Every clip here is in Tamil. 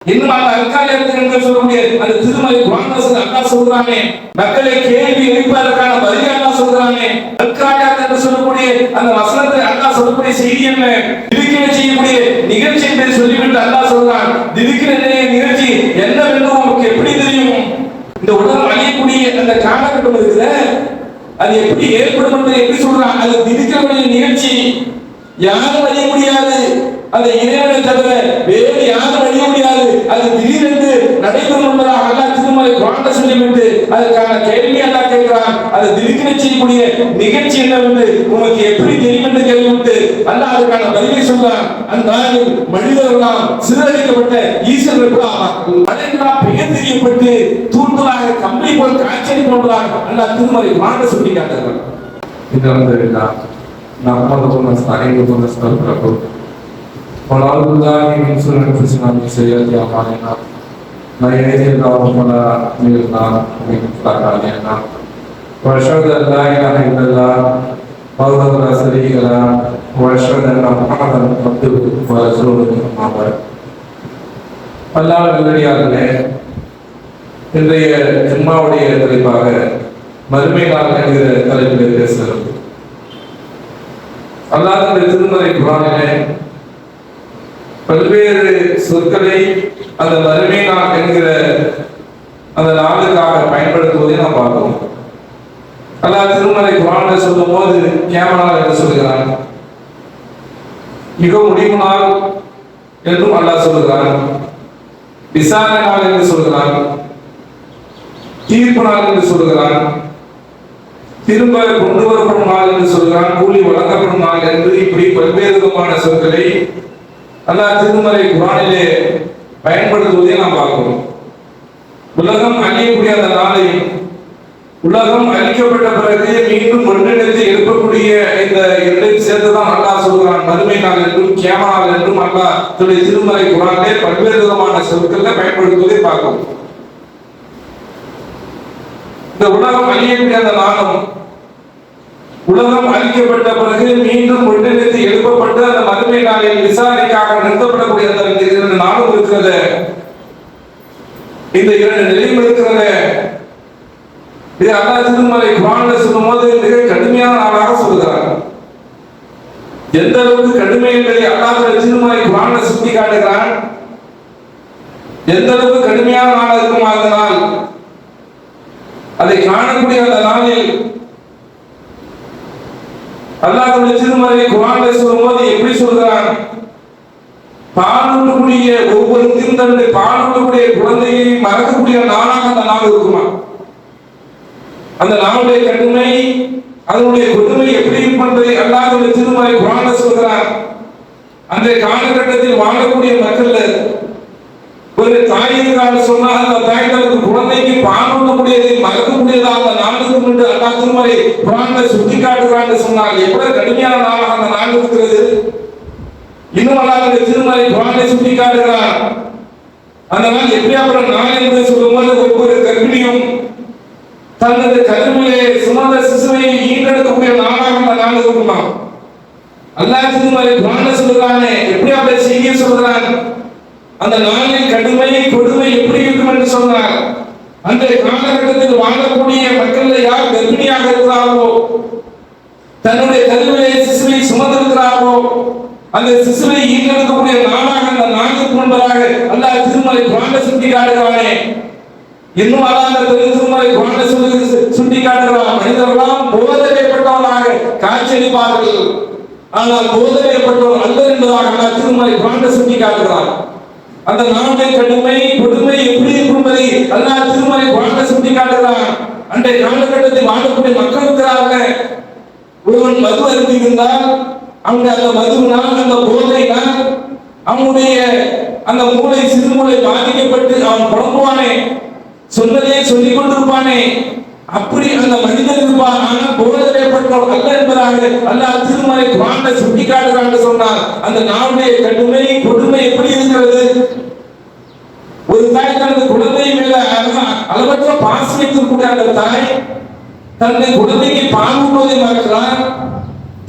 இன்னும் அந்த அற்காலியத்தில் என்று சொல்லக்கூடிய அந்த திருமலை குரான் அக்கா சொல்றானே மக்களை கேள்வி எழுப்பதற்கான வரி அல்லா சொல்றானே அற்காலியத்தில் என்று சொல்லக்கூடிய அந்த வசனத்தை அல்லா சொல்லக்கூடிய செய்தி என்ன? திடுக்கின செய்யக்கூடிய நிகழ்ச்சி என்று சொல்லிவிட்டு அல்லா சொல்றான் திடுக்கின நிகழ்ச்சி என்னவென்று நமக்கு எப்படி தெரியும்? இந்த உலகம் அழியக்கூடிய அந்த காலகட்டம் இருக்குல்ல அது எப்படி ஏற்படும் என்பதை எப்படி சொல்றான்? அது திடுக்கிற நிகழ்ச்சி யாரும் அறிய முடியாது. அந்த இறைவனை தவிர வேறு யாரும் அறிய முடியாது. அது திடீரென்று நடைபெறும் என்பதாக அல்லாஹ் திருமலை குரான சொல்லிவிட்டு அதற்கான கேள்வி அல்லாஹ் கேட்கிறான். அது திடீர்னு செய்யக்கூடிய நிகழ்ச்சி என்னவென்று உனக்கு எப்படி தெரியும் என்று கேள்விவிட்டு அல்லாஹ் அதற்கான பதிலை சொல்றான் அந்த நாளில் மனிதர்களாம் சிதறடிக்கப்பட்ட ஈஸ்வரர்களாம் அதெல்லாம் பெயர் தெரியப்பட்டு தூண்டுதலாக கம்பளி போல் காய்ச்சல் போன்றதாக அல்லாஹ் திருமலை குரான சொல்லி காட்டுகிறான் இந்த வந்து نحمده ونستعينه ونستغفره ونعوذ بالله من شرور انفسنا ومن سيئات اعمالنا من يهده الله فلا مضل له ومن يضلل فلا هادي له واشهد ان لا اله الا الله وحده لا شريك له واشهد ان محمدا عبده ورسوله اما بعد அல்லாஹ் நல்லடியார்களே இன்றைய ஜும்மாவுடைய தலைப்பாக மறுமை நாள் என்கிற தலைப்பில் பேசுகிறது இந்த திருமலை குரானிலே பல்வேறு சொற்களை அந்த வறுமை நாள் என்கிற அந்த நாளுக்காக பயன்படுத்துவதை நாம் பார்க்கிறோம். அல்லாஹ் திருமலை குரானை சொல்லும் போது கேமனால் என்று சொல்கிறான் மிக முடிவு நாள் என்றும் அல்லாஹ் சொல்கிறான் விசாரணை நாள் என்று சொல்கிறான் தீர்ப்பு நாள் என்று சொல்கிறான் திரும்ப கொண்டு வரப்படும் நாள் என்று சொல்கிறான் கூலி வழங்கப்படும் நாள் என்று இப்படி பல்வேறு விதமான சொற்களை அல்லாஹ் திருமலை குரானிலே பயன்படுத்துவதை நாம் பார்க்கிறோம். உலகம் அழியக்கூடிய அந்த நாளை உலகம் அழிக்கப்பட்ட பிறகு மீண்டும் ஒன்றிணைத்து எழுப்பக்கூடிய இந்த இரண்டையும் சேர்த்துதான் அல்லாஹ் சொல்கிறான் மறுமை நாள் என்றும் கேம நாள் என்றும் அல்லாஹ் தன்னுடைய திருமலை குரானிலே பல்வேறு விதமான சொற்களை பயன்படுத்துவதை பார்க்கிறோம். இந்த உலகம் அழியக்கூடிய அந்த நாளும் உலகம் அழிக்கப்பட்ட பிறகு மீண்டும் ஒன்றிணைத்து எழுப்பப்பட்டு அந்த மதுமை நாளில் விசாரணைக்காக நிறுத்தப்படக்கூடிய அந்த இரண்டு நாளும் இருக்கிறது. இந்த இரண்டு நிலையும் இருக்கிறது. இது அல்லா திருமலை குரான்ல சொல்லும் போது மிக கடுமையான நாளாக சொல்கிறார் எந்த அளவுக்கு கடுமை என்பதை அல்லாஹ் திருமலை குரான்ல சுட்டி காட்டுகிறான்? எந்த அளவுக்கு கடுமையான நாள் இருக்கும் அந்த நாள். அதை காணக்கூடிய அந்த நாளில் அல்லாஹ்வுடைய திருமறை குரான்ல சொல்லும்போது எப்படி சொல்கிறான் பாலூட்டக்கூடிய ஒவ்வொரு திருந்தண்டு பாலூட்டக்கூடிய குழந்தையை மறக்கக்கூடிய நாளாக அந்த நாள் இருக்குமா? அந்த நாளுடைய கடுமை அதனுடைய கொடுமை எப்படி இருக்கும் அல்லாத அல்லாஹ்வுடைய திருமறை குரான்ல சொல்கிறான் அந்த காலகட்டத்தில் வாழக்கூடிய மக்கள் ஒரு தாய் சொன்னால் சொன்னா அந்த தாய் தனக்கு குழந்தைக்கு பால் மறக்க மறக்கக்கூடியதா அந்த நாளுக்கு முன்பு அல்லா திருமலை குரான்ல சுட்டி காட்டுகிறான்னு சொன்னால் எவ்வளவு கடுமையான நாளாக அந்த நாள் இருக்கிறது? இன்னும் அல்லாத திருமலை குரானை சுட்டி காட்டுகிறார் அந்த நாள் எப்படியாப்பட்ட நாள் என்று சொல்லும்போது ஒவ்வொரு கர்ப்பிணியும் தனது கருவிலே சுமந்த சிசுவை ஈன்றெடுக்கக்கூடிய நாளாக அந்த நாள் இருக்குமா அல்லாஹ் திருமலை குரான சொல்லுகிறார் எப்படியாப்பட்ட செய்தியை சொல்கிறான் அந்த நாளின் கடுமை கொடுமை எப்படி இருக்கும் என்று சொன்னார் அந்த காலகட்டத்தில் வாழக்கூடிய மக்கள் யார் கர்ப்பிணியாக இருக்கிறார்களோ தன்னுடைய கருவிலே சிசுவை சுமந்திருக்கிறார்களோ அந்த சிசுவை ஈட்டெடுக்கக்கூடிய நாளாக அந்த நாளுக்கு முன்பதாக அல்லாஹ் திருமலை குரான சுட்டி காட்டுகிறானே இன்னும் அல்லாஹ் திருமலை குரான சொல்லி சுட்டி காட்டுகிறான் மனிதர்களாம் போதனைப்பட்டவர்களாக காட்சியளிப்பார்கள் ஆனால் போதனையப்பட்டோர் அல்ல என்பதாக திருமலை பிராண்ட சுட்டி காட்டுகிறான் அந்த நாமை கடுமை கொடுமை எப்படி இருக்கும் என்பதை திருமலை பிராண்ட சுட்டி காட்டுகிறார். அன்றைய காலகட்டத்தில் வாழக்கூடிய மக்கள் இருக்கிறார்கள் ஒருவன் மது அருந்தி இருந்தால் அவங்க அந்த மதுனால் அந்த போதைனால் அவனுடைய அந்த மூளை சிறுமூளை பாதிக்கப்பட்டு அவன் குழம்புவானே சொன்னதே சொல்லிக் கொண்டிருப்பானே. அப்படி அந்த மனிதன் இருப்பான். ஆனால் போதனைப்பட்டவர் அல்ல என்பதாக அல்லாஹ் திருமலை குரான சுட்டி காட்டுகிறான் சொன்னார். அந்த நாவுடைய கடுமை கொடுமை எப்படி இருக்கிறது? ஒரு தாய் தனது குழந்தை மேல அளவற்ற பாசம் வைத்திருக்கூடிய அந்த தாய் தன்னுடைய குழந்தைக்கு பால் ஊட்டுவதை மறக்கிறார்.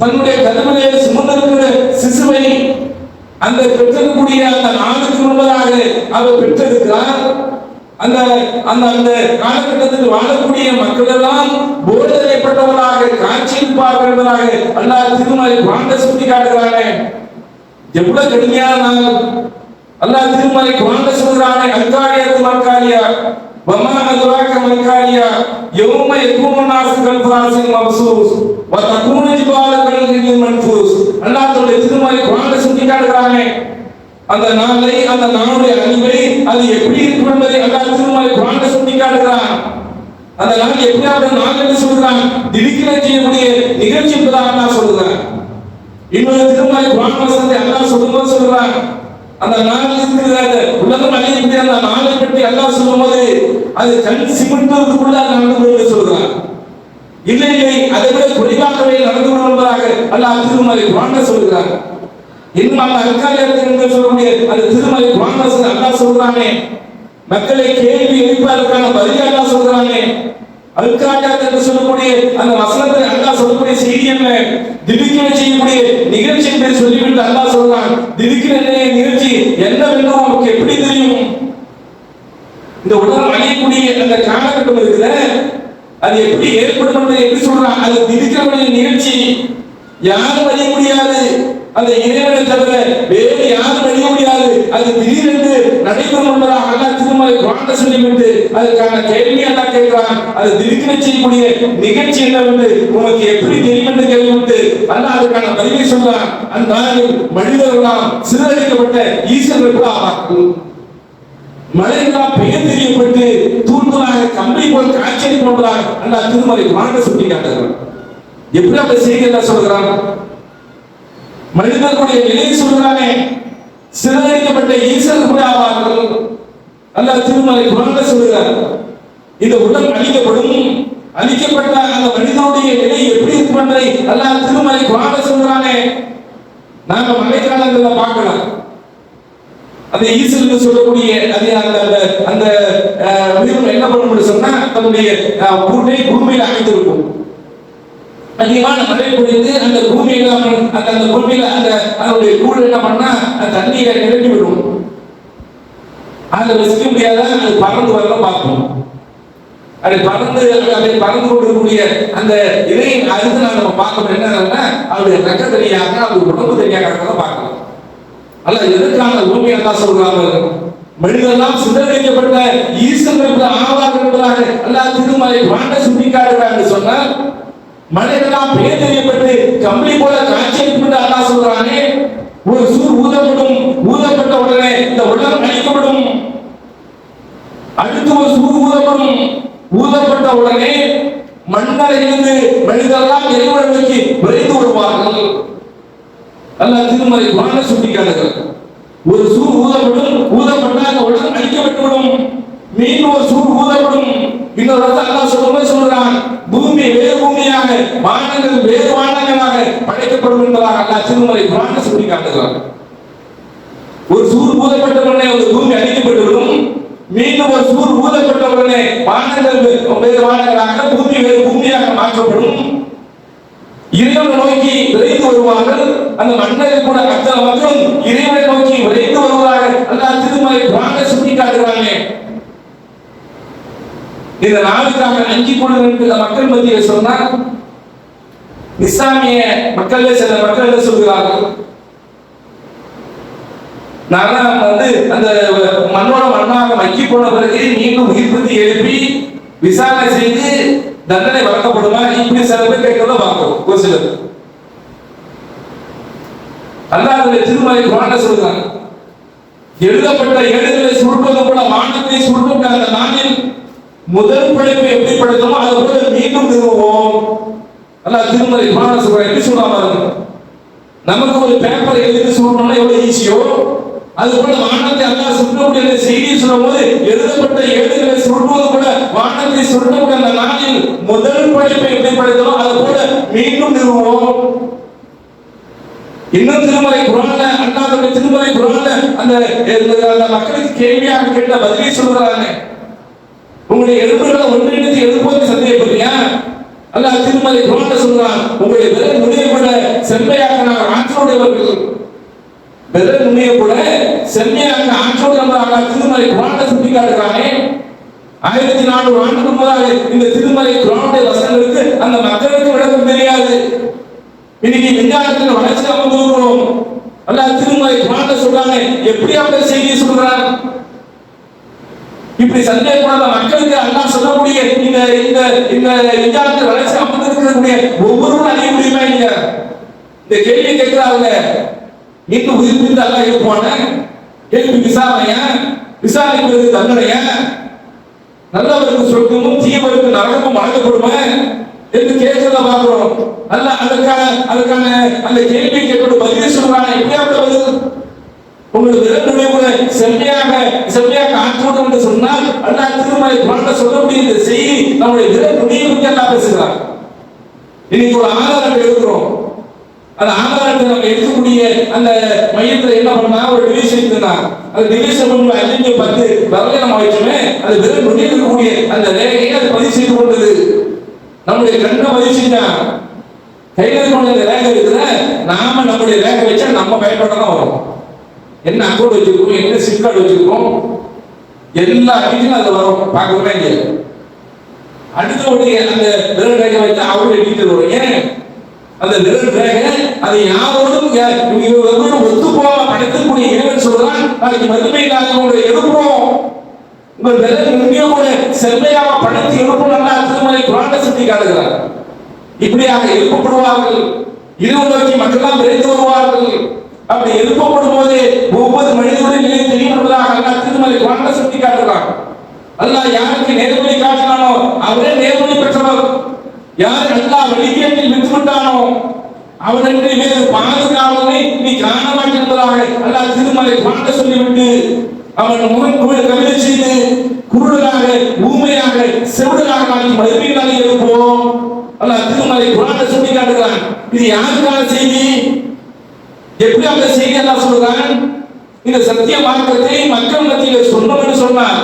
தன்னுடைய கருவிலே சுமந்திருக்கிற சிசுவை அந்த பெற்றிருக்கக்கூடிய அந்த நாளுக்கு முன்பதாக அவர் பெற்றிருக்கிறார் அந்த அந்த அந்த காலகட்டத்தில் வாழக்கூடிய மக்கள் எல்லாம் போதனைப்பட்டவர்களாக காட்சியில் பார்க்கிறவர்களாக அல்லாஹ் திருமலை குரான் சுட்டி காட்டுகிறானே. எவ்வளவு கடுமையான நாள். அல்லாஹ் திருமலை குரான் சொல்கிறானே அல்காரியாத்து மக்காரியா வமா அதுராக மக்காரியா யௌம யகூனு நாசு கல் ஃபாசில் மப்சூஸ். வ தகூனு ஜிபாலு கல் ஹில் மன்ஃபூஸ். அல்லாஹ் தன்னுடைய திருமலை குரான் சுட்டி காட்டுகிறானே. அந்த நாளை அந்த நாளுடைய அறிவை அது எப்படி இருக்கும் என்பதை அல்லாஹ் திருமலை குரான் சொல்லி காட்டுகிறான். அந்த நாள் எப்படியாவது நாள் என்று சொல்கிறான் திடுக்கிற செய்யக்கூடிய நிகழ்ச்சி என்பதாக அல்லாஹ் சொல்கிறான் இன்னொரு திருமலை குரான் வசனத்தை அல்லாஹ் சொல்லும்போது சொல்கிறான் அந்த நாள் இருக்கிறது உலகம் அழியக்கூடிய அந்த நாளை பற்றி அல்லாஹ் சொல்லும்போது அது கண் சிமிட்டுவதற்குள்ள நடந்து கொண்டு சொல்கிறான் இல்லை இல்லை அதை விட குறைவாகவே நடந்து கொள்வதாக அல்லாஹ் திருமலை குரான் சொல்கிறான் இன்னும் அந்த அல்காலியத்தில் என்று சொல்லக்கூடிய அந்த திருமலை குரான் வசனம் சொல்றானே. மக்களை கேள்வி எழுப்பதற்கான பதில் அல்லாஹ் சொல்றானே. அல்காலியாத் என்று சொல்லக்கூடிய அந்த வசனத்தை அல்லாஹ் சொல்லக்கூடிய செய்தி என்ன? திடுக்கின செய்யக்கூடிய நிகழ்ச்சி என்று சொல்லிவிட்டு அல்லாஹ் சொல்றான். திடுக்கின நிகழ்ச்சி என்னவென்று நமக்கு எப்படி தெரியும்? இந்த உலகம் அழியக்கூடிய அந்த காலகட்டம் இருக்குல்ல அது எப்படி ஏற்படும் என்பதை எப்படி சொல்றான்? அது திடுக்கிற நிகழ்ச்சி. யாரும் அறிய முடியாது. அந்த இறைவனை தவிர வேறு யாரும் அழிய முடியாது. அது திடீரென்று நடைபெறும் என்பதாக அல்லாஹ் திருமலை சொல்லி சொல்லிவிட்டு அதுக்கான கேள்வி அல்லாஹ் கேட்கிறான். அது திடீர்னு செய்யக்கூடிய நிகழ்ச்சி என்னவென்று உனக்கு எப்படி தெரியும் என்று கேள்விவிட்டு அண்ணா அதுக்கான பதிலை சொல்றான் அந்த நாளில் மனிதர்களாம் சிதறடிக்கப்பட்ட ஈஸ்வரர்கள் ஆவார்கள் மழையெல்லாம் பெயர் தெரியப்பட்டு தூண்டுவாக கம்பி போல் காய்ச்சல் போன்றார் அண்ணா திருமலை குரான் சொல்லி காட்டுகிறான் எப்படி அந்த செய்தி என்ன சொல்கிறான்? மனிதர்களுடைய நிலையை சொல்கிறானே சிதறடிக்கப்பட்ட கூட ஆவார்கள் அல்ல திருமலை குரல்ல சொல்கிறார் இந்த உடல் அழிக்கப்படும் அழிக்கப்பட்ட அந்த மனிதனுடைய நிலை எப்படி இருக்கும் என்பதை அல்ல திருமலை குரல்ல சொல்கிறானே நாங்க மழைக்காலங்களில் பார்க்கலாம். அந்த ஈசலுக்கு சொல்லக்கூடிய அது அந்த அந்த அந்த மிருகம் என்ன பண்ணும் சொன்னா தன்னுடைய அஹ், கூட்டை பூமியில அமைத்திருக்கும் அதிகமான மழை பொழிந்து அந்த பூமியில அந்த அந்த பூமியில அந்த அதனுடைய கூடு என்ன பண்ணா அந்த தண்ணீரை நிரப்பி விடும் அதை வசிக்க முடியாத? அது பறந்து வரல பார்ப்போம். அது பறந்து அதை பறந்து கொண்டிருக்கக்கூடிய அந்த இதை அருந்து நான் நம்ம பார்க்கணும். என்னன்னா அவருடைய ரெக்க தனியாக அவருடைய உடம்பு தனியாக இருக்கிறத பார்க்கலாம். அல்ல எதற்கான பூமியை தான் சொல்றாங்க மனிதெல்லாம் சிதறடிக்கப்பட்ட ஈஸ்வரனுக்கு ஆவார் என்பதாக அல்லாஹ் திருமலை வாண்ட சுட்டிக்காட்டுறாங்க சொன்னால் மனிதெல்லாம் பெயர் தெரியப்பட்டு கம்பளி போல காட்சியளிக்கும் என்று அல்லாஹ் சொல்றானே ஒரு சூர் ஊதப்படும் ஊதப்பட்ட உடனே இந்த உலகம் அழிக்கப்படும். அடுத்து ஒரு சூர் ஊதப்படும் ஊதப்பட்ட உடனே மண்ணறையிலிருந்து மனிதெல்லாம் இறைவனை நோக்கி விரைந்து விடுவார்கள் அல்லாஹ் திருமலை குரான சுட்டி ஒரு சூர் ஊதப்படும் ஊதப்பட்ட அந்த உலகம் அழிக்கப்பட்டுவிடும். மீண்டும் ஒரு சூர் ஊதப்படும். இன்னொரு இடத்துல அல்லாஹ் வானங்களாக வானங்கள் வேறு வானங்களாக படைக்கப்படும் என்பதாக அல்லாஹ் திருமலை குரான் சொல்லி காட்டுகிறார். ஒரு சூர் ஊதப்பட்ட உடனே ஒரு பூமி அழிக்கப்பட்டுவிடும். மீண்டும் ஒரு சூர் ஊதப்பட்ட உடனே வானங்கள் வேறு வானங்களாக பூமி வேறு பூமியாக மாற்றப்படும். இறைவனை நோக்கி விரைந்து வருவார்கள். அந்த மன்னர்கள் கூட அத்தனை மக்களும் இறைவனை நோக்கி விரைந்து வருவார்கள் அல்லாஹ் திருமலை குரானை சுட்டி காட்டுகிறாங்க. இந்த நாளுக்காக அஞ்சு கொள்ளுகிற மக்கள் மத்தியில் சொன்னால் இஸ்லாமிய மக்கள் சில மக்கள் சொல்கிறார்கள் நான்லாம் வந்து அந்த மண்ணோட மண்ணாக மக்கி போன பிறகு மீண்டும் உயிர்ப்பித்து எழுப்பி விசாரணை செய்து தண்டனை வழங்கப்படுமா? இப்படி சில பேர் கேட்கிறத பார்க்கிறோம் ஒரு சிலர். அல்லாத திருமலை குரான சொல்றாங்க எழுதப்பட்ட ஏடுகளை சுருட்டுவது போல வானத்தை சுருட்டும் அந்த நாளில் முதல் பிழைப்பை எப்படி படுத்தமோ அதை போல மீண்டும் நிறுவுவோம். அல்லாஹ் திருமலை குரான சொல்றாங்க எப்படி சொல்றாங்க நமக்கு ஒரு பேப்பர் எழுதி சொல்லணும்னா எவ்வளவு ஈஸியோ அது போல வானத்தை அல்லா சுற்றக்கூடிய அந்த செய்தியை சொல்லும்போது எழுதப்பட்ட எழுதுகளை சுருட்டுவது கூட வானத்தை சொல்லக்கூடிய அந்த நாளில் முதல் படைப்பை எப்படி படைத்தோம் அது போல மீண்டும் நிறுவோம் இன்னும் திருமலை குரான அண்ணாவுடைய திருமலை குரான அந்த அந்த மக்களுக்கு கேள்வியாக கேட்ட பதிலை சொல்றாங்க உங்களுடைய எலும்புகளை ஒன்றிணைத்து எழுப்புவது சந்தேகப்படுறியா அல்லாஹ் திருமலை குரான்ல சொல்றான் உங்களுடைய விரல் நுழையப்பட செம்மையாக நாங்கள் ஆற்றோடையவர்கள் விரல் நுனிய கூட செம்மையாக ஆற்றோடு நம்ம அல்லாஹ் திருமலை குரானை சுட்டி காட்டுறானே ஆயிரத்தி நானூறு ஆண்டுக்கு முன்பதாக இந்த திருமலை குரானுடைய வசனங்களுக்கு அந்த மக்களுக்கு விளக்கம் தெரியாது. இன்னைக்கு விஞ்ஞானத்தில் வளர்ச்சி அமர்ந்திருக்கிறோம். அல்லாஹ் திருமலை குரானை சொல்றாங்க எப்படி அவங்க செய்தி சொல்றான்? இப்படி சந்தேகப்படாத மக்களுக்கு அல்லாஹ் சொல்லக்கூடிய இந்த இந்த இந்த விஞ்ஞானத்தில் வளர்ச்சி அமர்ந்திருக்கக்கூடிய ஒவ்வொருவரும் அறிய முடியுமா இல்லையா? இந்த கேள்வி கேட்கிறாங்க இன்னும் உயிர்ப்பித்து அல்ல இருப்பான கேள்வி விசாரணையா? விசாரிப்பது தண்டனையா? நல்லவருக்கு சொர்க்கமும் தீயவருக்கு நரகமும் வழங்கப்படுமா? என்று கேட்கிறத பாக்குறோம் அல்ல அதற்கான அதற்கான அந்த கேள்வி கேட்கக்கூடிய பதில் சொல்றாங்க எப்படியாவது பதில் உங்களுக்கு இரண்டுமே கூட செம்மையாக செம்மையாக ஆற்றோடு என்று சொன்னால் அல்லா திருமலை குரான்ல சொல்லக்கூடிய இந்த செய்தி நம்முடைய விரல் நுனியை பற்றி அல்லா பேசுகிறார். இன்னைக்கு ஒரு ஆதாரம் எடுக்கிறோம். அந்த ஆதாரத்தை நம்ம எடுக்கக்கூடிய அந்த மையத்துல என்ன பண்ணா ஒரு டிவிஷன் இருந்தா அந்த டிவிஷன் பண்ணி அஞ்சு பத்து பலவீனம் ஆயிடுச்சுமே அது வெறும் நுனியில் இருக்கக்கூடிய அந்த ரேகையை அது பதிவு செய்து கொண்டது. நம்முடைய கண்ணை பதிவு செஞ்சா கையில் இருக்கக்கூடிய அந்த ரேகை இருக்குல்ல நாம நம்முடைய ரேகை வச்சா நம்ம பயன்பட தான் வரும். என்ன அக்கௌண்ட் வச்சிருக்கோம் என்ன சிம் கார்டு வச்சிருக்கோம் எல்லா டீட்டெயிலும் அதில் வரும். பார்க்கவே இங்கே அடுத்த உடைய அந்த விரல் ரேகை வைத்து அவருடைய டீட்டெயில் வரும். ஏன்? அந்த விரல் ரேகை அதை யாரோடும் யா- இவர்களோடு ஒத்து போக படைக்கக்கூடிய இறைவன் சொல்றான் நாளைக்கு மறுமை நாங்கள் உங்களை எழுப்புறோம். உங்கள் விரல் நுண்ணிய கூட செம்மையாக படைத்து எழுப்பணும் திருமலை குரான சக்தி காட்டுகிறார். இப்படியாக எழுப்பப்படுவார்கள். இருவர் நோக்கி மக்கள்லாம் விரைந்து வருவார்கள். அப்படி எழுப்பப்படும் போது ஒவ்வொரு மனிதனுடைய நிலை தெரியும் என்பதாக அல்லாஹ் திருமலை குரான சுட்டி காட்டுகிறான். அல்லாஹ் யாருக்கு நேர்மொழி காட்டினானோ அவரே நேர்மொழி பெற்றவர். யார் அல்லாஹ் வழிகேட்டில் விட்டுவிட்டானோ அவனுக்கு வேறு பாதுகாவலை நீ காண என்பதாக அல்லாஹ் திருமலை குரான சொல்லிவிட்டு அவன் முகம் குமிழ் கவிதை செய்து குருடராக ஊமையாக செவிடராக நாளைக்கு மறுமையினாலே அல்லா அல்லாஹ் திருமலை குரான சொல்லி காட்டுகிறான். இது யாருக்கு எப்படி அந்த செய்தி எல்லாம் சொல்றான் இந்த சத்திய மார்க்கத்தை மக்கள் மத்தியிலே என்று சொன்னார்.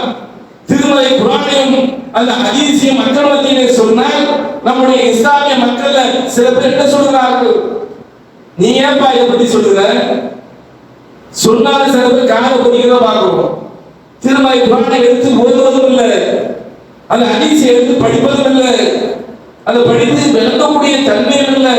திருமலை புராணையும் அந்த ஹதீஸையும் மக்கள் மத்தியிலே சொன்னால் நம்முடைய இஸ்லாமிய மக்கள்ல சில பேர் என்ன சொல்கிறார்கள் நீ ஏன்பா இதை பத்தி சொல்லுற? சொன்னாலும் சில பேர் கால பதிக்கிறத பார்க்கிறோம் திருமலை புராணம் எடுத்து ஓதுவதும் இல்லை. அந்த அதிசயம் எடுத்து படிப்பதும் இல்லை. அதை படித்து விளங்கக்கூடிய தன்மையும் இல்லை.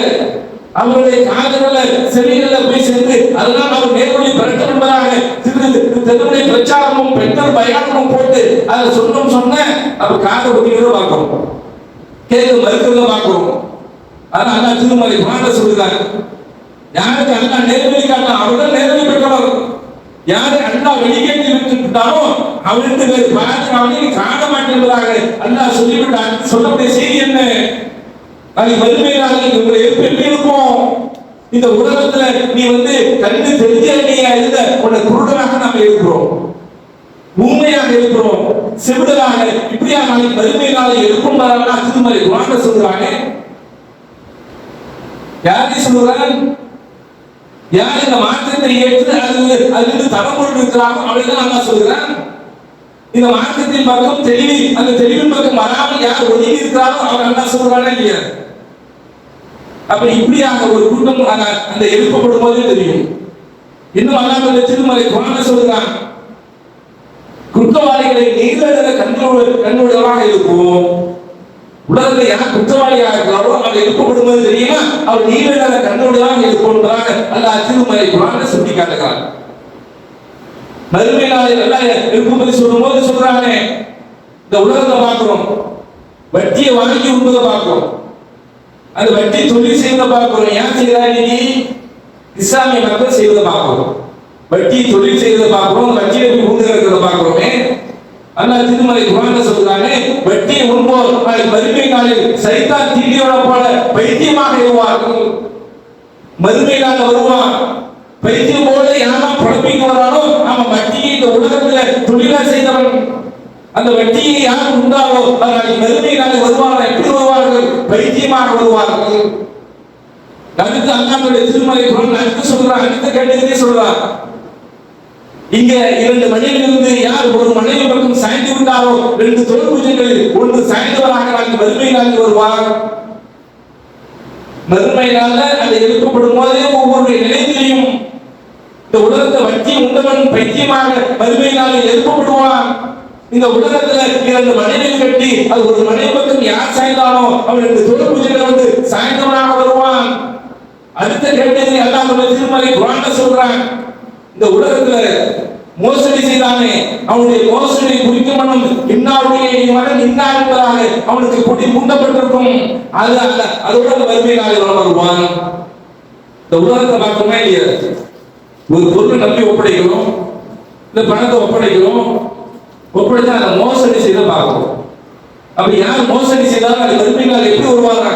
அவருடைய காதல செவிகள போய் சேர்ந்து அதனால் அவர் நேர்வழி பெறட்டும் என்பதாக திரு பிரச்சாரமும் பெண்கள் பயானமும் போட்டு அதை சொன்னோம் சொன்ன அப்ப காதை ஒதுக்கிறத பார்க்கிறோம் கேட்க மறுக்கிறத பார்க்கிறோம். ஆனா அண்ணா திருமலை குரான சொல்லுகிறார். யாருக்கு அண்ணா நேர்வழி காட்டலாம் அவர்தான் நேர்வழி பெற்றவர். யாரு அண்ணா வெளியேற்றி விட்டுட்டாரோ அவருக்கு வேறு பாதுகாவலை காண மாட்டேன் அண்ணா சொல்லிவிட்டார். சொல்லக்கூடிய செய்தி என்ன? அது வறுமையினால உங்களை எப்படி எப்படி இருக்கும் இந்த உலகத்துல நீ வந்து கண்ணு தெரிஞ்ச இல்லையா இருந்த உன்னை குருடனாக நாம இருக்கிறோம் உண்மையாக இருக்கிறோம் செவிடராக இப்படியா நாளைக்கு வறுமையினால இருக்கும் திருமலை குரான சொல்றாங்க. யாரை சொல்றான் யார் இந்த மாற்றத்தை ஏற்று அது அதிலிருந்து தரம் கொண்டு இருக்கிறாரோ அவளைதான் அல்லாஹ் சொல்கிறான் இந்த மாற்றத்தின் பக்கம் தெளிவு அந்த தெளிவின் பக்கம் வராமல் யார் ஒதுங்கி இருக்கிறாரோ அவர் அல்லாஹ் சொல்றானே இல்லையா? அப்ப இப்படியாக ஒரு கூட்டம் அந்த எழுப்பப்படும் போதே தெரியும். இன்னும் அல்லாஹ் இந்த திருமலை குரான சொல்கிறான் குற்றவாளிகளை நீங்கள கண்ணோடு கண்ணுடையவராக இருக்கும் உலகத்தில் யார் குற்றவாளியாக இருக்கிறாரோ அவர் எழுப்பப்படும் போது தெரியுமா? அவர் நீங்கள கண்ணுடையவராக இருப்பதாக அல்ல திருமலை குரான சுட்டி காட்டுகிறார். மறுமையிலாத எல்லாம் எல்லாம் சொல்லும் போது சொல்றாங்க இந்த உலகத்தை பார்க்கிறோம். வட்டியை வாங்கி உண்பதை பார்க்கிறோம். அந்த வட்டி தொழில் செய்வதை பார்க்கிறோம். ஏன் செய்யறாங்க நீ இஸ்லாமிய மக்கள் செய்வதை பார்க்கிறோம். வட்டி தொழில் செய்வதை பார்க்கிறோம். வட்டியை உண்டு இருக்கிறத பார்க்கிறோமே. அல்லாஹ் திருமலை குரான சொல்றாங்க வட்டியை உண்போர் நாளைக்கு மறுமை நாளில் சைத்தான் தீண்டியோட போல பைத்தியமாக இருவார்கள் மறுமை நாள் வருவான். பைத்தியம் போல யாரும் புழப்பிக்கு வரானோ அவன் வட்டியை இந்த உலகத்துல தொழிலா செய்தவன். அந்த வட்டியை யார் உண்டாவோ அவர்கள் மறுமை நாள் வருவான்? எப்படி பைத்தியமாக வருவார்கள் அடுத்து அண்ணாவுடைய திருமலை குரல் அடுத்து சொல்றார் அடுத்த கேட்டதே சொல்றார். இங்க இரண்டு மனைவிலிருந்து யார் ஒரு மனைவி பக்கம் சாய்ந்து விட்டாரோ ரெண்டு தொழில்புஜங்களில் ஒன்று சாய்ந்தவராக நாங்கள் மறுமை வருவார். மறுமை அது எழுப்பப்படும் போதே ஒவ்வொரு நிலையிலையும் இந்த உலகத்தை வட்டி உண்டவன் பைத்தியமாக மறுமையினாலே எழுப்பப்படுவான். இந்த உலகத்துல இரண்டு மனைவிகள் கட்டி அது ஒரு மனைவி பக்கம் யார் சாய்ந்தாலோ அவனுக்கு தொழில் பூஜையில வந்து சாய்ந்தவனாக வருவான். அடுத்த கேட்டது எல்லாம் திருமலை குரான சொல்றான். இந்த உலகத்துல மோசடி செய்தானே அவனுடைய மோசடி குறிக்க மனம் இன்னாருடைய மகன் இன்னா என்பதாக அவனுக்கு கொடி முண்டப்பட்டிருக்கும் அது அல்ல அதோட வறுமையாக வருவான். இந்த உலகத்தை பார்க்கணுமா இல்லையா? ஒரு பொருளை நம்பி ஒப்படைக்கிறோம் இந்த பணத்தை ஒப்படைக்கிறோம் ஒப்படைச்சா அந்த மோசடி செய்த பார்க்கணும். அப்ப யார் மோசடி செய்தாலும் அது கருமைகளால் எப்படி வருவாங்க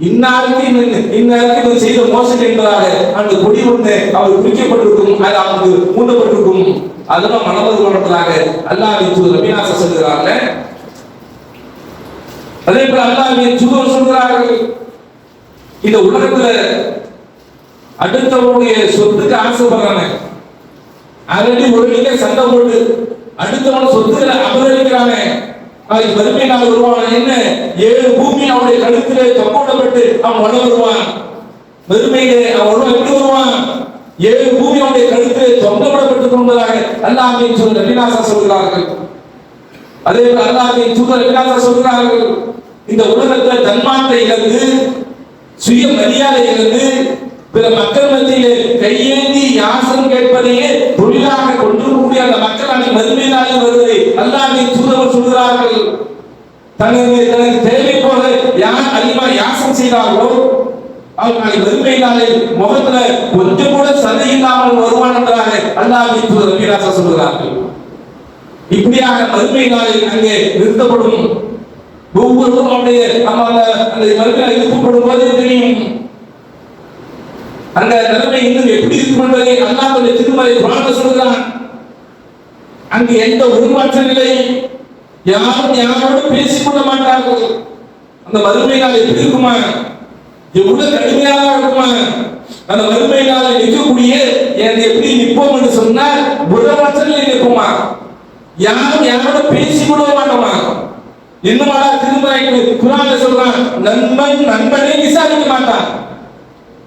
இன்னாருக்கு இன்ன- இன்னாருக்கு இவர் செய்த மோசடி என்பதாக அந்த கொடி ஒன்று அவர் குறிக்கப்பட்டிருக்கும் அது அவருக்கு மூடப்பட்டிருக்கும். அதெல்லாம் மனமது குணத்திலாக அல்லாஹ் தூதர் ரபிநாச சொல்கிறாங்க அதே போல அல்லாஹ் சுகர் சொல்கிறார்கள் இந்த உலகத்துல அடுத்தவனுடைய சொத்துக்கு ஆசைப்படுறாங்க. ஆல்ரெடி ஒரு நிலை சண்டை போட்டு அடுத்தவன் சொத்துக்களை அபகரிக்கிறானே நாளைக்கு வறுமை நாள் வருவான் என்ன? ஏழு பூமி அவனுடைய கழுத்திலே தொங்கோடப்பட்டு அவன் வள வருவான். வறுமையிலே அவன் வருவான் எப்படி வருவான்? ஏழு பூமி அவனுடைய கழுத்திலே தொங்கப்படப்பட்டு கொண்டதாக அல்லாஹின் சொல்ற ரவிநாசா சொல்கிறார்கள். அதே போல அல்லாஹின் தூதர் ரவிநாசா சொல்கிறார்கள். இந்த உலகத்துல தன்மாற்றை இழந்து சுய மரியாதை இழந்து பிற மக்கள் மத்தியிலே கையேந்தி யாசம் கேட்பதையே தொழிலாக கொண்டு கொண்டிருக்கக்கூடிய அந்த மக்கள் அணி மறுமையினாலே வருவதை அல்லாஹின் தூதவர் சொல்கிறார்கள். தனது தனது தேவை போல யார் அதிகமா யாசம் செய்தார்களோ அவர் நாளை வறுமையினாலே முகத்துல கொஞ்சம் கூட சதை இல்லாமல் வருவான் என்றாக அல்லாஹின் தூதர் ரபிராசா சொல்கிறார்கள். இப்படியாக மறுமை அங்கே நிறுத்தப்படும். ஒவ்வொருவரும் அவருடைய நம்ம அந்த அந்த மறுமையில் இருக்கப்படும் போது தெரியும்? அந்த நிலைமை இன்னும் எப்படி இருக்கும் என்பதை அல்லாஹ் திருமலை குரான் சொல்கிறான். அங்கு எந்த உருமாற்ற நிலை யாரும் யாரோடு பேசிக்கொள்ள மாட்டார்கள். அந்த மறுமை நாள் எப்படி இருக்குமா எவ்வளவு கடுமையாக இருக்குமா? அந்த மறுமை நாளை நிற்கக்கூடிய எனக்கு எப்படி நிற்போம் என்று சொன்னால் உறவற்ற நிலை நிற்போமா யாரும் யாரோட பேசி கூட மாட்டோமா? இன்னும் திரும்ப குரான்ல சொல்றான் நண்பன் நண்பனே விசாரிக்க மாட்டான்.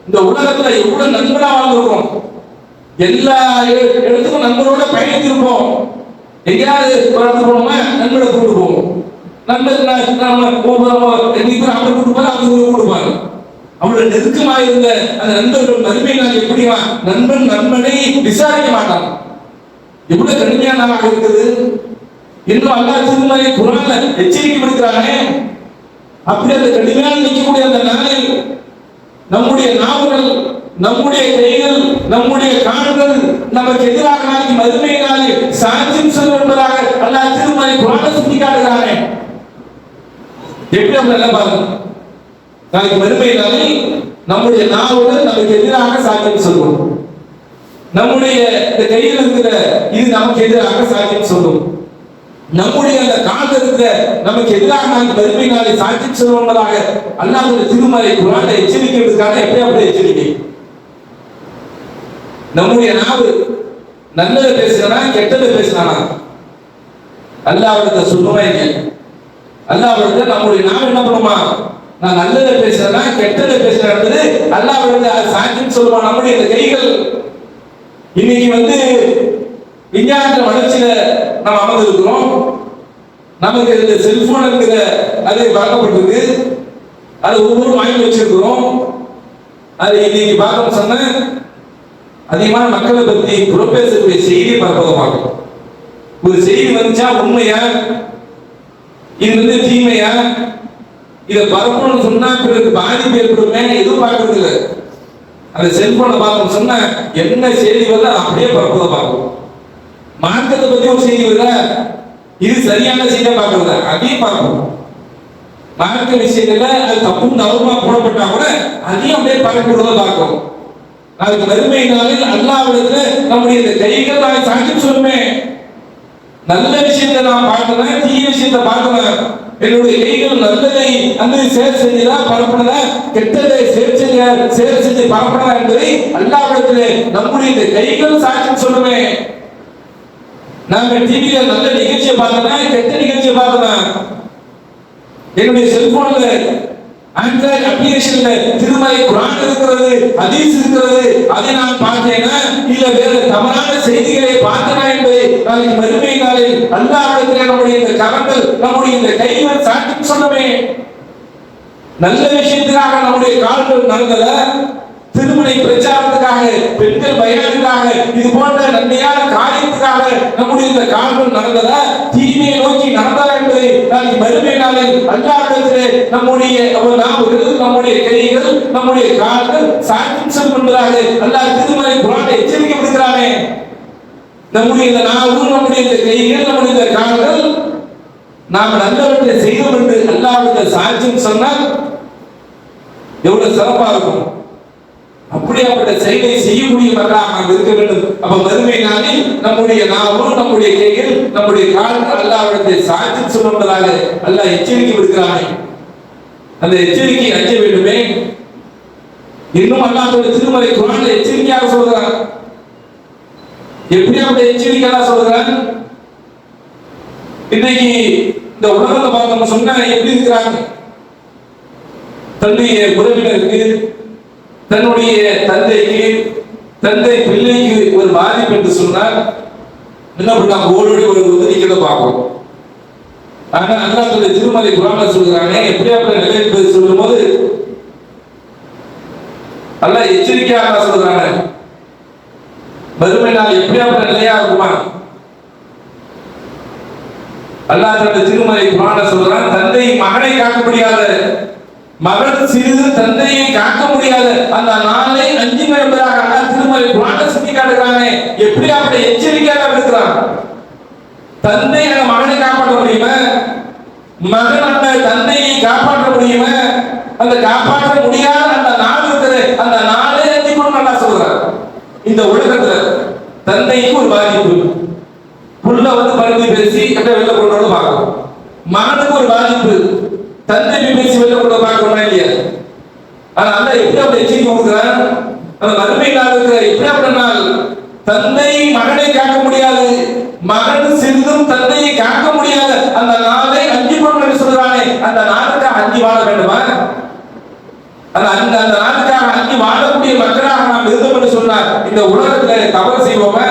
இந்த உலகத்துல எவ்வளவு நண்பனா வாழ்ந்துருக்கோம்? எல்லா இட- இடத்துக்கும் நண்பரோட பயணித்திருப்போம். எங்கேயாவது ஒரு இடத்துக்கு போனோமா நண்பனை கூட்டு போவோம். நண்பர் நான் நம்ம ஒவ்வொரு இன்னைக்கு அவங்க கூட்டு போய் அவங்க இவங்க கூட்டு போவாங்க அவ்வளவு நெருக்கமா இருந்த அந்த நண்பர்கள் மறுமை நாள் எப்படியா நண்பன் நண்பனை விசாரிக்க மாட்டான். எவ்வளவு கடுமையான இருக்குது. இன்னும் அல்லாஹ் திருமலை குரான்ல எச்சரிக்கை விடுக்கிறானே. அப்படி அந்த கடுமையான நிற்கக்கூடிய அந்த நாளில் நம்முடைய நாவுகள் நம்முடைய கைகள் நம்முடைய கால்கள் நமக்கு எதிராக நாளைக்கு மறுமையினாலே சாட்சியம் சொல்லும் என்பதாக திருமலை புராண சுத்தி காட்டுகிறானே எப்படி நம்ம நல்லா பாருங்க நாளைக்கு மறுமையினாலே நம்முடைய நாவுகள் நமக்கு எதிராக சாட்சியம் சொல்லும் நம்முடைய இந்த கையில் இருக்கிற இது நமக்கு எதிராக சாட்சியம் சொல்லும் நம்முடைய அந்த காலத்தில் இருக்கிற நமக்கு எதிராக நாங்கள் பெருமை நாளை சாட்சி சொல்வதாக அல்லாஹ்வுடைய திருமலை குரானை எப்படி அப்படி எச்சரிக்கை? நம்முடைய நாவு நல்லது பேசுறனா கெட்டது பேசுறானா அல்லாவிடத்தை சொல்லுமா இல்லை அல்லாஹ்விடத்தை நம்முடைய நாவு என்ன பண்ணுமா? நான் நல்லதை பேசுறேன்னா கெட்டதை பேசுறது அல்லாவிடத்தை சாட்சின்னு சொல்லுவான். நம்முடைய இந்த கைகள் இன்னைக்கு வந்து விஞ்ஞானத்தின் வளர்ச்சியில நம்ம அமர்ந்திருக்கிறோம். நமக்கு இந்த செல்போன் இருக்கிற அது பார்க்கப்பட்டிருக்கு. அது ஒவ்வொரு வாங்கி வச்சிருக்கிறோம். அது இன்னைக்கு பார்க்க சொன்ன அதிகமான மக்களை பத்தி புறப்பேசக்கூடிய செய்தி பரப்பதை ஒரு செய்தி வந்துச்சா உண்மையா? இது வந்து தீமையா? இதை பரப்பணும்னு சொன்னா பிறகு பாதிப்பு ஏற்படுமே? எதுவும் பார்க்கறது இல்லை. அந்த செல்போனை பார்த்தோம் சொன்னா என்ன செய்தி வரல அப்படியே பரப்பதை பார்க்கும் மார்க்கத்தை பத்தி ஒரு செய்தி வருதா? இது சரியான செய்தியா பார்க்கறதா அதையும் பார்க்கணும் மார்க்க விஷயத்துல அது தப்பும் தவறுமா போடப்பட்டா கூட அதையும் அப்படியே பரப்பிவிடுவதை பார்க்கணும் அதுக்கு வறுமை நாளில் அல்லாவிடத்துல நம்முடைய இந்த கைகள் நான் சாட்சி சொல்லுமே. நல்ல விஷயத்தை நான் பார்க்கணும் தீய விஷயத்தை பார்க்கணும் என்னுடைய கைகள் நல்லதை அந்த சேர் செஞ்சதா பரப்புனதா கெட்டதை சேர் செஞ்ச சேர் செஞ்சு பரப்புனதா என்பதை அல்லாவிடத்திலே நம்முடைய இந்த கைகள் சாட்சி சொல்லுமே. நாங்க டிவியில நல்ல நிகழ்ச்சியை பார்த்தோம்னா கெட்ட நிகழ்ச்சியை பார்த்தோம்னா என்னுடைய செல்போன்ல அந்த அப்ளிகேஷன்ல திருமலை குரான் இருக்கிறது ஹதீஸ் இருக்கிறது. அதை நான் பார்த்தேனா? இல்ல வேற தவறான செய்திகளை பார்த்தனா என்பதை நாளைக்கு மறுமை நாளில் அல்லாஹ்விடத்தில் நம்முடைய இந்த கரங்கள் நம்முடைய இந்த கைகள் சாட்சி சொன்னமே. நல்ல விஷயத்துக்காக நம்முடைய கால்கள் நடந்தல திருமணை பிரச்சாரத்துக்காக பெண்கள் பயனுக்காக இது போன்ற நன்மையான காரியத்துக்காக நம்முடைய இந்த கால்கள் நடந்ததா? தீமையை நோக்கி நடந்ததா என்பதை நாளைக்கு மறுமை நாளில் நம்முடைய அவர் நாவுகள் நம்முடைய கைகள் நம்முடைய கால்கள் சாட்சி சொல்லும் என்பதாக அல்லாஹ் திருமலை குரானை எச்சரிக்கை விடுக்கிறானே நம்முடைய இந்த நாவு நம்முடைய இந்த கைகள் நம்முடைய இந்த கால்கள் நாம் நல்லவற்றை செய்தோம் என்று அல்லாஹ்வுடைய சாட்சியம் சொன்னால் எவ்வளவு சிறப்பா இருக்கும். அப்படியாப்பட்ட செயலை செய்யக்கூடிய மக்களாக நாம் இருக்க வேண்டும். அப்ப மறுமை நாளில் நம்முடைய நாவும் நம்முடைய கையில் நம்முடைய கால்கள் அல்லாவிடத்தை சாட்சி சொல்லுவதாக அல்லாஹ் எச்சரிக்கை விடுக்கிறானே. அந்த எச்சரிக்கை அஞ்ச வேண்டுமே. இன்னும் அல்லாஹ்வுடைய திருமலை குரான் எச்சரிக்கையாக சொல்கிறான் எப்படியாப்பட்ட எச்சரிக்கை எச்சரிக்கையாக சொல்கிறான் இன்னைக்கு இந்த உலகத்தை பார்த்தோம் சொன்னா எப்படி இருக்கிறாங்க? தன்னுடைய உறவினருக்கு தன்னுடைய தந்தைக்கு தந்தை பிள்ளைக்கு ஒரு பாதிப்பு என்று சொன்னால் என்ன பண்ணாங்க ஓடோடி ஒரு உதவிக்கிறத பார்ப்போம். ஆனா அல்லாஹ்வுடைய திருமலை குரான்ல சொல்கிறானே எப்படியாப்பட்ட நிலை என்பது சொல்லும்போது நல்லா எச்சரிக்கையாக சொல்றாங்க வறுமை நாள் எப்படியாப்பட்ட நிலையா இருக்குமா? அல்லாஹ் தன்னுடைய திருமலை குரான சொல்றான் தந்தை மகனை காக்க மகள் சிறிது தந்தையை காக்க முடியாது அந்த நாளை அஞ்சு என்பதாக அல்லாஹ் திருமலை குரான சுட்டி காட்டுகிறானே எப்படி அப்படி எச்சரிக்கையாக இருக்கிறான்? தந்தை என மகனை காப்பாற்ற முடியுமா? மகன் அந்த தந்தையை காப்பாற்ற முடியுமா? அந்த காப்பாற்ற முடியாத அந்த நாள் இருக்குது. அந்த நாளே அஞ்சு கொண்டு நல்லா சொல்றார் இந்த உலகத்துல தந்தைக்கு ஒரு பாதிப்பு புள்ள வந்து பருத்தி பேசி என்ற வெளில கொண்டு வந்து பார்க்கும் மகனுக்கு ஒரு பாதிப்பு தந்தை பேசி வெளில கொண்டு வந்து பார்க்கணுமா இல்லையா ஆனா அந்த எப்படி அப்படி எச்சரிக்கை கொடுக்குறான் அந்த மறுமை இருக்கிற எப்படி அப்படின்னால் நாள் தந்தை மகனை காக்க முடியாது மகன் சிறிதும் தந்தையை காக்க முடியாத அந்த நாளை அஞ்சு கொண்டு சொல்றானே அந்த நாளுக்காக அஞ்சு வாழ வேண்டுமா அந்த அந்த அந்த நாட்டுக்காக அஞ்சு வாழக்கூடிய மக்களாக நாம் இருந்தோம் என்று சொன்னார் இந்த உலகத்துல தவறு செய்வோமா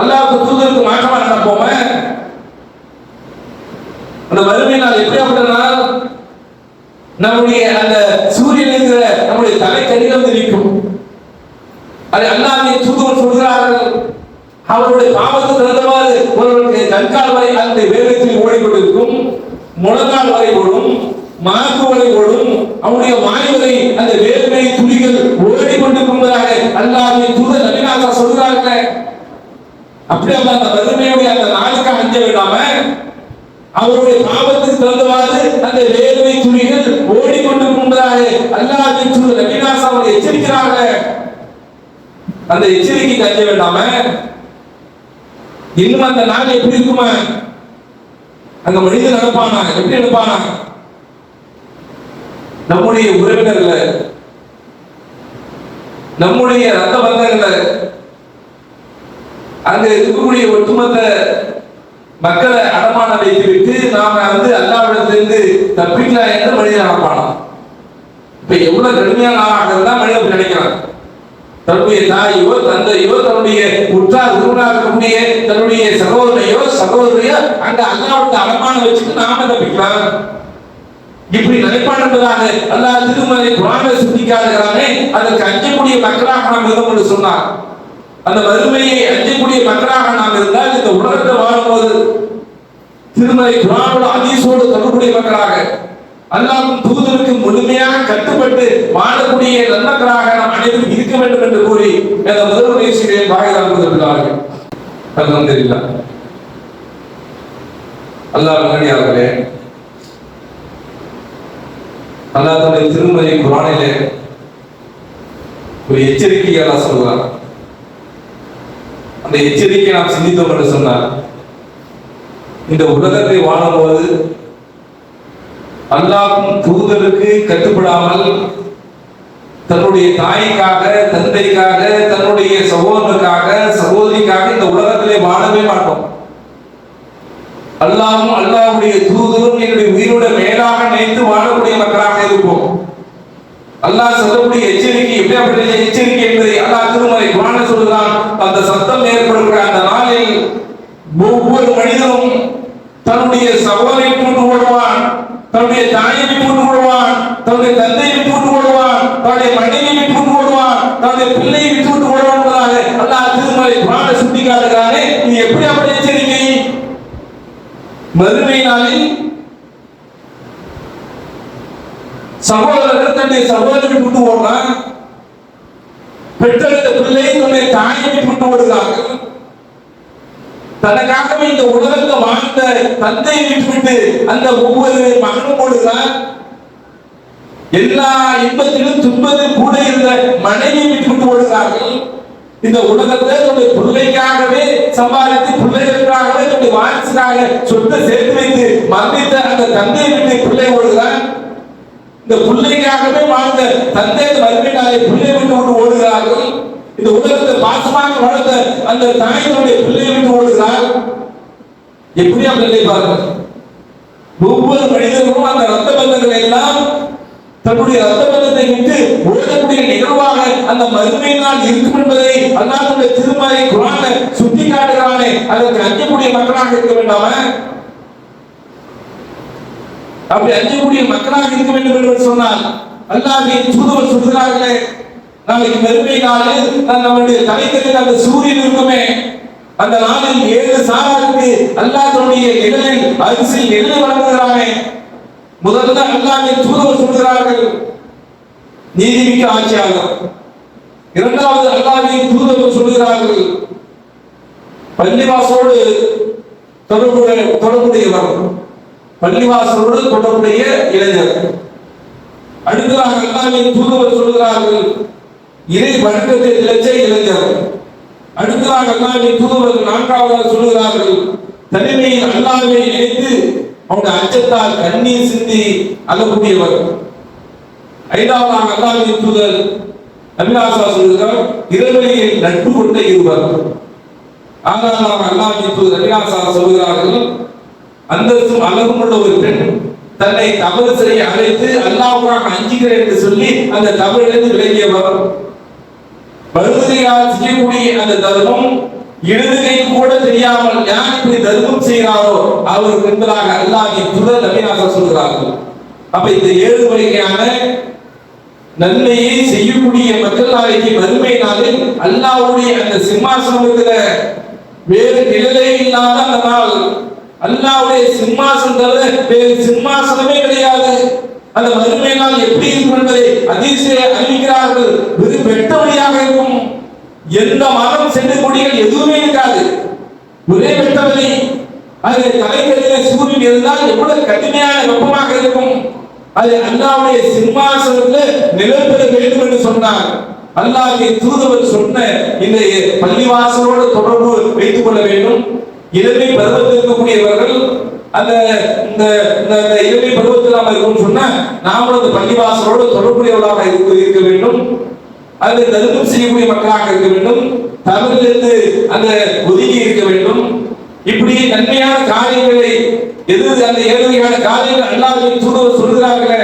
அல்லாஹ்வுக்கு தூதருக்கு மாற்றமா நடப்போமா அந்த வறுமை நாள் எப்படியாப்பட்ட நாள் நம்முடைய அந்த சூரியன் இருக்கிற நம்முடைய தலைக்கடியில் வந்து நிற்கும் அது அல்லாஹ்வின் தூதர் சொல்கிறார்கள் அவருடைய பாவத்துக்கு தகுந்தவாறு ஒருவருக்கு கண்கால் வரை அந்த வேகத்தில் ஓடிக்கொண்டிருக்கும் முழங்கால் வரை ஓடும் மாக்கு வரை ஓடும் அவனுடைய வாய் வரை அந்த வேர்வை துளிகள் ஓடிக்கொண்டிருக்கும்பதாக அல்லாஹ்வின் தூதர் நபிநாசா சொல்கிறார்கள் அப்படி அப்ப அந்த வறுமையுடைய அந்த நாளுக்காக அஞ்ச விடாம அவருடைய பாவத்துக்கு தகுந்தவாறு அந்த வேர்வை துளிகள் ஓடிக்கொண்டிருக்கும்பதாக அல்லாஹ்வின் தூதர் நபிநாசா அவர்கள் எச்சரிக்கிறார்கள் அந்த எச்சரிக்கை கஞ்ச வேண்டாம இன்னும் அந்த நாள் எப்படி இருக்குமா? அந்த மனிதன் நடப்பானா? எப்படி நடப்பானா? நம்முடைய உறவினர்களை நம்முடைய ரத்த பந்தங்களை அங்க இருக்கக்கூடிய ஒட்டுமொத்த மக்களை அடமான வைத்துவிட்டு நாம வந்து அல்லாவிடத்திலிருந்து தப்பிக்கலாம் என்று மனிதன் நடப்பானா? இப்ப எவ்வளவு கடுமையான ஆளாக இருந்தா மனிதன் அப்படி நினைக்கிறான். தன்னுடைய தாயோ தந்தையோ தன்னுடைய உற்றார் உறவினராக இருக்கக்கூடிய தன்னுடைய சகோதரையோ சகோதரியோ அந்த அல்லாவுடைய அடமான வச்சுட்டு நாம தப்பிக்கலாம். இப்படி நினைப்பான் என்பதாக திருமலை குரானை சுட்டிக்காதுகிறானே அதற்கு அஞ்சக்கூடிய மக்களாக நாம் இருந்தோம் என்று சொன்னார். அந்த வறுமையை அஞ்சக்கூடிய மக்களாக நாம் இருந்தால் இந்த உலகத்தை வாழும்போது திருமலை குரானோட அதீசோடு தொடர்புடைய மக்களாக அல்லாவும் தூதருக்கு முழுமையாக கட்டுப்பட்டு வாழக்கூடிய நன்மக்களாக நாம் அனைவரும் இருக்க வேண்டும் என்று கூறி அந்த முதல் முயற்சிகளை வாயிலாக கொடுத்திருக்கிறார்கள் அல்ஹம்துலில்லா அல்லாஹ் மகனியார்களே அல்லாஹ் தன்னுடைய திருமலை குரானிலே ஒரு எச்சரிக்கையை அல்லாஹ் சொல்கிறார் அந்த எச்சரிக்கை நாம் சிந்தித்தோம் என்று சொன்னார் இந்த உலகத்தை வாழும்போது அல்லாஹும் தூதருக்கு கட்டுப்படாமல் தன்னுடைய தாய்க்காக தந்தைக்காக தன்னுடைய சகோதரனுக்காக சகோதரிக்காக இந்த உலகத்திலே வாழவே மாட்டோம். அல்லாஹ்வும் அல்லாஹ்வுடைய தூதரும் என்னுடைய உயிரோட மேலாக நினைத்து வாழக்கூடிய மக்களாக இருப்போம். அல்லாஹ் சொல்லக்கூடிய எச்சரிக்கை எப்படியாப்பட்ட எச்சரிக்கை என்பதை அல்லாஹ் திருமலை குரான சொல்லுகிறான். அந்த சத்தம் ஏற்படுகிற அந்த நாளில் ஒவ்வொரு மனிதனும் தன்னுடைய சகோதரை போட்டு ஓடுவான் தன்னுடைய தாயை போட்டு ஓடுவான் தன்னுடைய தந்தையை போட்டு ஓடுவான் தன்னுடைய மனைவியை போட்டு ஓடுவான் தன்னுடைய பிள்ளையை விட்டு ஓடுவான் என்பதாக அல்லாஹ் திருமறை குரான சுட்டி காட்டுகிறானே இது எப்படியாப்பட்ட எச்சரிக்கை மறுமை நாளில் சகோதரர்கள் தன்னை சகோதரி விட்டு ஓடுறான் பெற்றெடுத்த பிள்ளை தன்னை தாயை விட்டு ஓடுகிறார்கள் தனக்காகவே இந்த உலகத்தை வாழ்ந்த தந்தையை விட்டுவிட்டு அந்த ஒவ்வொரு மகனும் ஓடுகிறான் எல்லா இன்பத்திலும் துன்பத்தில் கூட இருந்த மனைவியை விட்டுவிட்டு ஓடுகிறார்கள். இந்த உலகத்தை தன்னுடைய பிள்ளைக்காகவே சம்பாதித்து பிள்ளைகளுக்காகவே தன்னுடைய வாரிசுக்காக சொத்தை சேர்த்து வைத்து மரணித்த அந்த தந்தையை விட்டு பிள்ளை ஓடுகிறான் இந்த பிள்ளைக்காகவே வாழ்ந்த தந்தை மறுமையினாலே பிள்ளை விட்டு விட்டு ஓடுகிறார்கள். இந்த உலகத்தை பாசமாக வளர்த்த அந்த தாயினுடைய பிள்ளையை விட்டு ஓடுகிறார். எப்படி அவர்கள் நினைப்பார்கள் ஒவ்வொரு மனிதர்களும் அந்த ரத்த பந்தங்களை எல்லாம் தன்னுடைய ரத்த பந்தத்தை விட்டு ஓடக்கூடிய நிகழ்வாக அந்த மறுமை நாள் இருக்கும் என்பதை அல்லாஹ்வுடைய திருமலை குரான சுட்டி காட்டுகிறானே அதற்கு அஞ்சக்கூடிய மக்களாக இருக்க வேண்டாம? அப்படி அஞ்சக்கூடிய மக்களாக இருக்க வேண்டும் என்று சொன்னால் அல்லாஹின் தூதுவர் சொல்கிறார்களே நாளைக்கு மறுமை நாளில் நம்முடைய தலைக்கல்லில் அந்த சூரியன் இருக்குமே அந்த நாளில் ஏழு சாராருக்கு அல்லாஹ் தன்னுடைய நிழலில் அரிசில் நிழலை வழங்குகிறானே. முதல்ல அல்லாவின் தூதர் சொல்கிறார்கள் நீதிமிக்க ஆட்சியாளர். இரண்டாவது அல்லாவின் தூதர் சொல்கிறார்கள் பள்ளிவாசோடு தொடர்புடைய தொடர்புடையவர். பள்ளிவாசலோடு தொடர்புடைய இளைஞர். அடுத்ததாக அல்லாவின் தூதுவர் சொல்கிறார்கள் இறை வணக்கத்தை இளைச்ச இளைஞர். அடுத்ததாக அல்லாவின் தூதுவர் நான்காவது சொல்கிறார்கள் தனிமையில் அல்லாவை இணைத்து அவங்க அச்சத்தால் கண்ணீர் சிந்தி அழக்கூடியவர். ஐந்தாவதாக அல்லாவின் தூதர் அபிலாசா சொல்கிறார் இரவெளியில் நட்பு கொண்ட இருவர். ஆறாவதாக அல்லாவின் தூதர் அபிலாசா சொல்கிறார்கள் அந்தஸ்தும் அழகும் உள்ள ஒரு பெண். தன்னை தவறு செய்ய அழைத்து அல்லாவுக்காக அஞ்சுகிறேன் என்று சொல்லி அந்த தவறிலிருந்து விலகியவர். வறுமையால் செய்யக்கூடிய அந்த தர்மம் இடது கை கூட தெரியாமல் யார் இப்படி தர்மம் செய்கிறாரோ அவருக்கு எதிராக அல்லாஹின் துதர் நபியாக சொல்கிறார்கள். அப்ப இந்த ஏழு வகையான நன்மையை செய்யக்கூடிய மக்கள் நாளைக்கு வறுமை நாளில் அல்லாவுடைய அந்த இருக்கிற வேறு நிழலே இல்லாத அந்த நாள். அல்லாவுடைய சிம்மாசனம் வேறு சிம்மாசனமே கிடையாது. அந்த வறுமை நாள் எப்படி இருக்கும் என்பதை அதிசய அறிவிக்கிறார்கள். வெறும் வெட்ட வழியாக இருக்கும். எந்த மரம் சென்று கொடிகள் எதுவுமே இருக்காது. ஒரே வெட்ட அது தலைக்கல்லிலே சூரியன் இருந்தால் எவ்வளவு கடுமையான வெப்பமாக இருக்கும். அது அல்லாவுடைய சிம்மாசனத்தில் நிலப்பெற வேண்டும் என்று சொன்னார். அல்லாஹ்வின் தூதுவர் சொன்ன இந்த பள்ளிவாசலோடு தொடர்பு வைத்துக் கொள்ள வேண்டும். இளமை பருவத்தில் இருக்கக்கூடியவர்கள் அந்த இந்த இந்த இளமை பருவத்தில் நாம் இருக்கோம்னு சொன்னா நாமளும் அந்த பள்ளிவாசலோடு தொடர்புடையவர்களாக இருக்க வேண்டும். அது தருமம் செய்யக்கூடிய மக்களாக இருக்க வேண்டும். தமிழிலிருந்து அந்த ஒதுங்கி இருக்க வேண்டும். இப்படி நன்மையான காரியங்களை எது அந்த ஏழ்மையான காரியங்கள் அல்லாஹ்வின் தூதுவர் சொல்கிறார்களே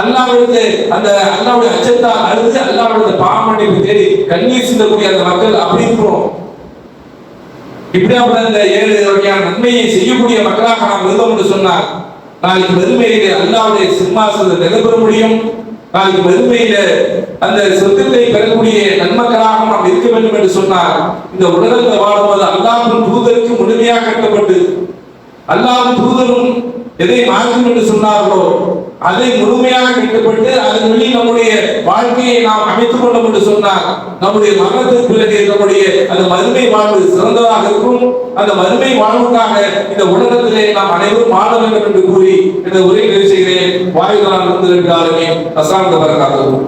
அல்லாவிடத்து அந்த அல்லாவுடைய அச்சத்தால் அழுது அல்லாஹ்வுடைய பாவமன்னிப்பு தேடி கண்ணீர் சிந்தக்கூடிய அந்த மக்கள் அப்படி இருக்கிறோம். இப்படியாப்பட்ட இந்த ஏழு வகையான நன்மையை செய்யக்கூடிய மக்களாக நாம் இருந்தோம் என்று சொன்னால் நாளைக்கு மறுமையிலே அல்லாவுடைய சிம்மாசனத்தை நிலைபெற முடியும். நாளைக்கு மறுமையில அந்த சொத்துக்களை பெறக்கூடிய நன்மக்களாக நாம் இருக்க வேண்டும் என்று சொன்னார். இந்த உலகத்தில் வாழும்போது அல்லாஹ்வின் தூதருக்கு முழுமையாக கட்டப்பட்டு அல்லாஹ் தூதரும் எதை மாற்றும் என்று சொன்னார்களோ அதை முழுமையாக கட்டுப்பட்டு அதன் வழி நம்முடைய வாழ்க்கையை நாம் அமைத்துக் கொள்ளும் என்று சொன்னால் நம்முடைய மரணத்திற்கு பிறகு நம்முடைய அந்த மறுமை வாழ்வு சிறந்ததாக இருக்கும். அந்த மறுமை வாழ்வுக்காக இந்த உலகத்திலே நாம் அனைவரும் வாழ வேண்டும் என்று கூறி இந்த உரை நிறைவு வாயுதலால் இருந்து அசாந்த வரக்காகவும்